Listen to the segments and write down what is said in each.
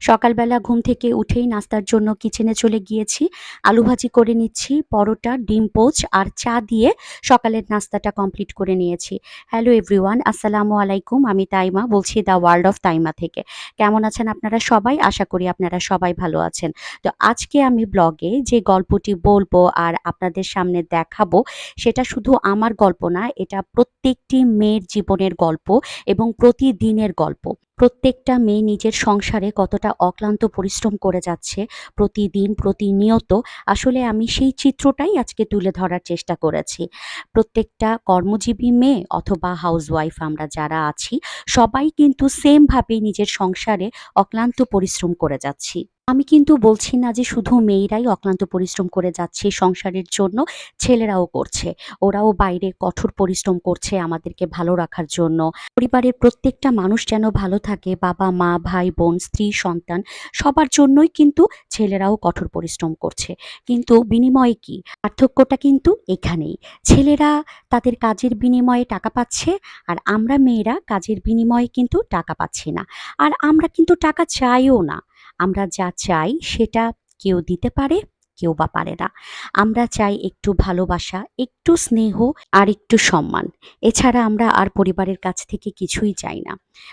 সকালবেলা ঘুম থেকে উঠেই নাস্তার জন্য কিচেনে চলে গিয়েছি। আলু ভাজি করে নিচ্ছি, পরোটা, ডিম পোচ আর চা দিয়ে সকালের নাস্তাটা কমপ্লিট করে নিয়েছি। হ্যালো এভরিওয়ান আসসালামু আলাইকুম, আমি তাইমা বলছি দ্য ওয়ার্ল্ড অফ তাইমা থেকে। কেমন আছেন আপনারা সবাই? আশা করি আপনারা সবাই ভালো আছেন। তো আজকে আমি ব্লগে যে গল্পটি বলব আর আপনাদের সামনে দেখাবো, সেটা শুধু আমার গল্প না, এটা প্রত্যেকটি মেয়ের জীবনের গল্প এবং প্রতিদিনের গল্প। প্রত্যেকটা মেয়ে নিজের সংসারে কতটা অক্লান্ত পরিশ্রম করে যাচ্ছে, প্রতিদিন, প্রতিনিয়ত, আসলে আমি সেই চিত্রটাই আজকে তুলে ধরার চেষ্টা করেছি। প্রত্যেকটা কর্মজীবী মেয়ে অথবা হাউসওয়াইফ আমরা যারা আছি, সবাই কিন্তু সেমভাবে নিজের সংসারে অক্লান্ত পরিশ্রম করে যাচ্ছি। আমি কিন্তু বলছি না যে শুধু মেয়েরাই অক্লান্ত পরিশ্রম করে যাচ্ছে সংসারের জন্য, ছেলেরাও করছে। ওরাও বাইরে কঠোর পরিশ্রম করছে আমাদেরকে ভালো রাখার জন্য। পরিবারের প্রত্যেকটা মানুষ যেন ভালো থাকে, বাবা, মা, ভাই, বোন, স্ত্রী, সন্তান, সবার জন্যই কিন্তু ছেলেরাও কঠোর পরিশ্রম করছে। কিন্তু বিনিময়ে কি? পার্থক্যটা কিন্তু এখানেই। ছেলেরা তাদের কাজের বিনিময়ে টাকা পাচ্ছে আর আমরা মেয়েরা কাজের বিনিময়ে কিন্তু টাকা পাচ্ছি না। আর আমরা কিন্তু টাকা চাইও না। আমরা যা চাই সেটা কেউ দিতে পারে। কেউ বা পারে না। আমরা চাই একটু ভালোবাসা, একটু স্নেহ আর একটু সম্মান। এছাড়া আমরা আর পরিবারের কাছ থেকে কিছুই চাই না।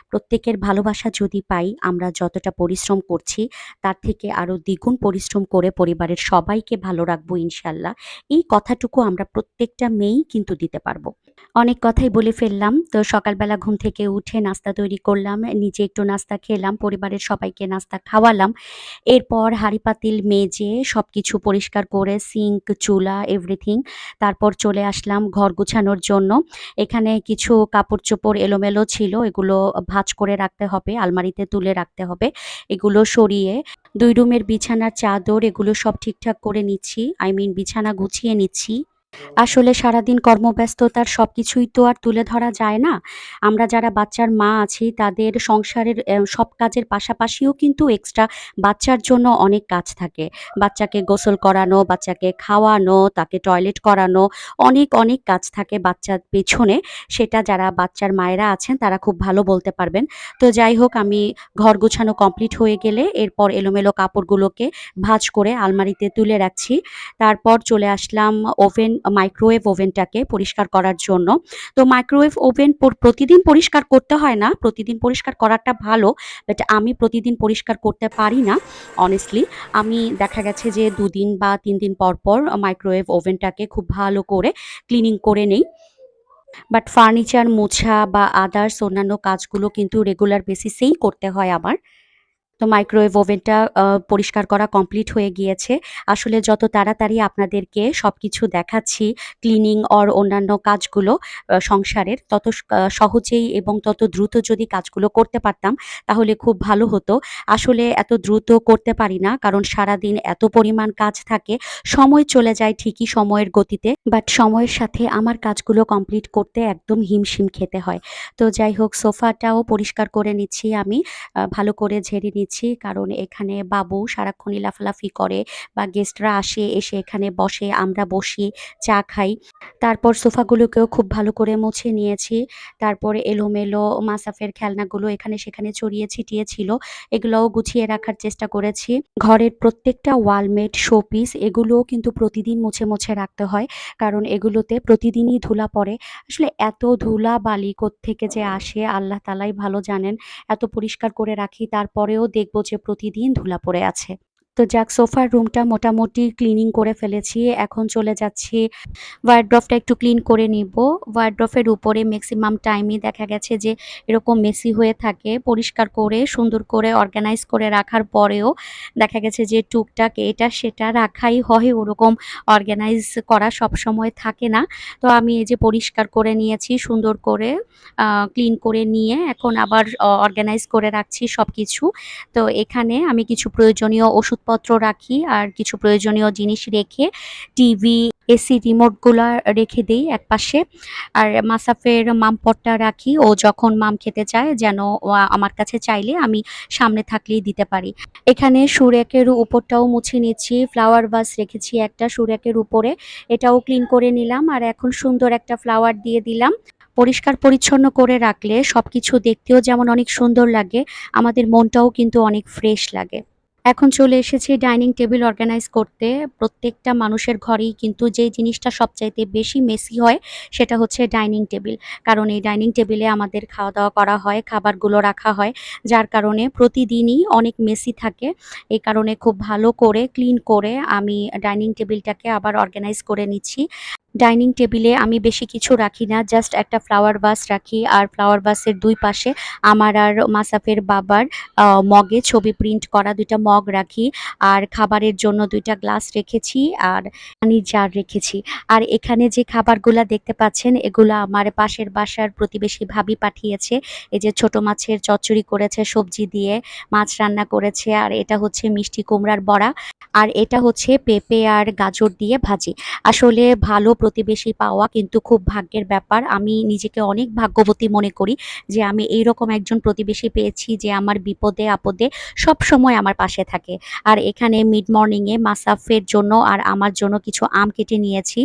প্রত্যেকের ভালোবাসা যদি পাই, আমরা যতটা পরিশ্রম করছি, তার থেকে আরও দ্বিগুণ পরিশ্রম করে পরিবারের সবাইকে ভালো রাখব ইনশাল্লাহ। এই কথাটুকু আমরা প্রত্যেকটা মেয়েই কিন্তু দিতে পারব। অনেক কথাই বলে ফেললাম। তো সকালবেলা ঘুম থেকে উঠে নাস্তা তৈরি করলাম, নিজে একটু নাস্তা খেলাম, পরিবারের সবাইকে নাস্তা খাওয়ালাম। এরপর হাঁড়ি পাতিল মেজে সব কিছু পরিষ্কার করে সিঙ্ক চুলা এভরিথিং তারপর চলে আসলাম ঘর গুছানোর জন্য। এখানে কিছু কাপড় চোপড় এলোমেলো ছিল, এগুলো ভাঁজ করে রাখতে হবে, আলমারিতে তুলে রাখতে হবে। এগুলো সরিয়ে দুই রুমের বিছানার চাদর, এগুলো সব ঠিকঠাক করে নিচ্ছি। আই মিন বিছানা গুছিয়ে নিচ্ছি। আসলে সারাদিন কর্মব্যস্ততার সব কিছুই তো আর তুলে ধরা যায় না। আমরা যারা বাচ্চার মা আছি, তাদের সংসারের সব কাজের পাশাপাশিও কিন্তু এক্সট্রা বাচ্চার জন্য অনেক কাজ থাকে। বাচ্চাকে গোসল করানো, বাচ্চাকে খাওয়ানো, তাকে টয়লেট করানো, অনেক অনেক কাজ থাকে বাচ্চার পেছনে। সেটা যারা বাচ্চার মায়েরা আছেন, তারা খুব ভালো বলতে পারবেন। তো যাই হোক, আমি ঘর গোছানো কমপ্লিট হয়ে গেলে এরপর এলোমেলো কাপড়গুলোকে ভাঁজ করে আলমারিতে তুলে রাখছি। তারপর চলে আসলাম ওভেন মাইক্রোওয়েভ ওভেনটাকে পরিষ্কার করার জন্য। তো মাইক্রোওয়েভ ওভেন প্রতিদিন পরিষ্কার করতে হয় না। প্রতিদিন পরিষ্কার করাটা ভালো বাট আমি প্রতিদিন পরিষ্কার করতে পারি না অনেস্টলি আমি দেখা গেছে যে দুদিন বা তিন দিন পর পর মাইক্রোওয়েভ ওভেনটাকে খুব ভালো করে ক্লিনিং করে নেই। বাট ফার্নিচার মোছা বা আদার্স অন্যান্য কাজগুলো কিন্তু রেগুলার বেসিসেই করতে হয় আমার। তো মাইক্রোওয়েভ ওভেনটা পরিষ্কার করা কমপ্লিট হয়ে গিয়েছে। আসলে যত তাড়াতাড়ি আপনাদেরকে সবকিছু দেখাচ্ছি ক্লিনিং অর অন্যান্য কাজগুলো সংসারের, তত সহজেই এবং তত দ্রুত যদি কাজগুলো করতে পারতাম, তাহলে খুব ভালো হতো। আসলে এত দ্রুত করতে পারি না, কারণ সারাদিন এত পরিমাণ কাজ থাকে, সময় চলে যায় ঠিকই সময়ের গতিতে বাট সময়ের সাথে আমার কাজগুলো কমপ্লিট করতে একদম হিমশিম খেতে হয়। তো যাই হোক, সোফাটাও পরিষ্কার করে নিচ্ছি আমি ভালো করে ঝেড়ে নিচ্ছি কারণ এখানে বাবু সারাক্ষণই লাফালাফি করে বা গেস্টরা আসে, এসে এখানে বসে, আমরা বসি, চা খাই। তারপর সোফাগুলোকেও খুব ভালো করে মুছে নিয়েছি। তারপরে এলোমেলো মাসাফের খেলনাগুলো এখানে সেখানে ছড়িয়ে ছিটিয়ে ছিল। এগুলোও গুছিয়ে রাখার চেষ্টা করেছি। ঘরের প্রত্যেকটা ওয়ালমেট, শোপিস এগুলোও কিন্তু প্রতিদিন মুছে মুছে রাখতে হয়। কারণ এগুলোতে প্রতিদিনই ধুলা পড়ে। আসলে এত ধুলা বালি থেকে যে আসে, আল্লাহ তালাই ভালো জানেন। এত পরিষ্কার করে রাখি। তারপরেও দেখব যে প্রতিদিন ধুলা পড়ে আছে। তো যাক, সোফার রুমটা মোটামুটি ক্লিনিং করে ফেলেছি। এখন চলে যাচ্ছি ওয়ার্ড্রফটা একটু ক্লিন করে নিব। ওয়ার্ড্রফের উপরে ম্যাক্সিমাম টাইমই দেখা গেছে যে এরকম মেসি হয়ে থাকে, পরিষ্কার করে, সুন্দর করে অর্গানাইজ করে রাখার পরেও দেখা গেছে যে টুকটাক এটা সেটা রাখাই হয়, ওরকম অর্গানাইজ করা সব সময় থাকে না। তো আমি এই যে পরিষ্কার করে নিয়েছি, সুন্দর করে ক্লিন করে নিয়ে এখন আবার অর্গানাইজ করে রাখছি সব কিছু তো এখানে আমি কিছু প্রয়োজনীয় ওষুধপত্র রাখি আর কিছু প্রয়োজনীয় জিনিস রেখে টিভি, এসি রিমোটগুলো রেখে দিই একপাশে। আর মাসাফের মামপটটা রাখি, ও যখন মাম খেতে চায় যেন আমার কাছে চাইলে আমি সামনে থাকলেই দিতে পারি। এখানে সুরেকের উপরটাও মুছে নিচ্ছি ফ্লাওয়ার ভাস রেখেছি একটা সুরেকের উপরে। এটাও ক্লিন করে নিলাম আর এখন সুন্দর একটা ফ্লাওয়ার দিয়ে দিলাম। পরিষ্কার পরিচ্ছন্ন করে রাখলে সবকিছু দেখতেও যেমন অনেক সুন্দর লাগে, আমাদের মনটাও কিন্তু অনেক ফ্রেশ লাগে। এখন চলে এসেছি ডাইনিং টেবিল অর্গানাইজ করতে। প্রত্যেকটা মানুষের ঘরেই কিন্তু যেই জিনিসটা সবচাইতে বেশি মেসি হয়, সেটা হচ্ছে ডাইনিং টেবিল। কারণ এই ডাইনিং টেবিলে আমাদের খাওয়া দাওয়া করা হয়, খাবারগুলো রাখা হয়, যার কারণে প্রতিদিনই অনেক মেসি থাকে। এই কারণে খুব ভালো করে ক্লিন করে আমি ডাইনিং টেবিলটাকে আবার অর্গানাইজ করে নিচ্ছি। ডাইনিং টেবিলে আমি বেশি কিছু রাখি না জাস্ট একটা ফ্লাওয়ার বাস রাখি। আর ফ্লাওয়ার বাসের দুই পাশে আমার আর মাসাফের বাবার মগে ছবি প্রিন্ট করা দুইটা মগ রাখি। আর খাবারের জন্য দুইটা গ্লাস রেখেছি আর পানির জার রেখেছি। আর এখানে যে খাবারগুলা দেখতে পাচ্ছেন, এগুলা আমার পাশের বাসার প্রতিবেশী ভাবি পাঠিয়েছে। এই যে ছোট মাছের চচ্চড়ি করেছে, সবজি দিয়ে মাছ রান্না করেছে। আর এটা হচ্ছে মিষ্টি কুমড়ার বড়া। আর এটা হচ্ছে পেঁপে আর গাজর দিয়ে ভাজি। আসলে ভালো প্রতিবেশী পাওয়া কিন্তু খুব ভাগ্যের ব্যাপার। আমি নিজেকে অনেক ভাগ্যবতী মনে করি যে আমি এইরকম একজন প্রতিবেশী পেয়েছি যে আমার বিপদে আপদে সব সময় আমার পাশে থাকে। আর এখানে মিড মর্নিংয়ে মাসাফের জন্য আর আমার জন্য কিছু আম কেটে নিয়েছি।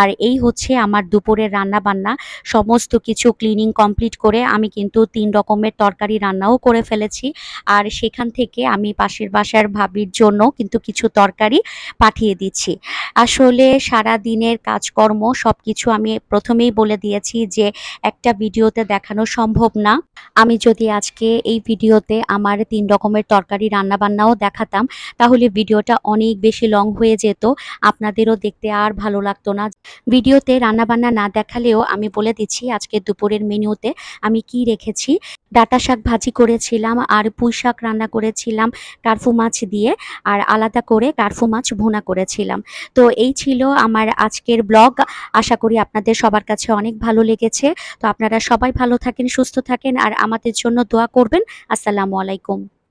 আর এই হচ্ছে আমার দুপুরের রান্না বান্না সমস্ত কিছু ক্লিনিং কমপ্লিট করে আমি কিন্তু তিন রকমের তরকারি রান্নাও করে ফেলেছি। আর সেখান থেকে আমি পাশের বাসার ভাবির জন্য কিন্তু কিছু তরকারি পাঠিয়ে দিচ্ছি। আসলে সারা দিনের কাজকর্ম সব কিছু আমি প্রথমেই বলে দিয়েছি যে একটা ভিডিওতে দেখানো সম্ভব না। আমি যদি আজকে এই ভিডিওতে আমার তিন রকমের তরকারি রান্না বান্নাও দেখাতাম, তাহলে ভিডিওটা অনেক বেশি লং হয়ে যেত, আপনাদেরও দেখতে আর ভালো লাগতো না। ভিডিওতে রান্না বান্না না দেখালেও আমি বলে দিচ্ছি আজকে দুপুরের মেনুতে আমি কি রেখেছি। ডাটা শাক ভাজি করেছিলাম আর পুঁই শাক রান্না করেছিলাম কার্ফু মাছ দিয়ে, আর আলাদা করে কার্ফু মাছ ভুনা করেছিলাম। তো এই ছিল আমার আজকের ব্লগ আশা করি আপনাদের সবার কাছে অনেক ভালো লেগেছে। তো আপনারা সবাই ভালো থাকেন, সুস্থ থাকেন, আর আমাদের জন্য দোয়া করবেন। আসসালামু আলাইকুম।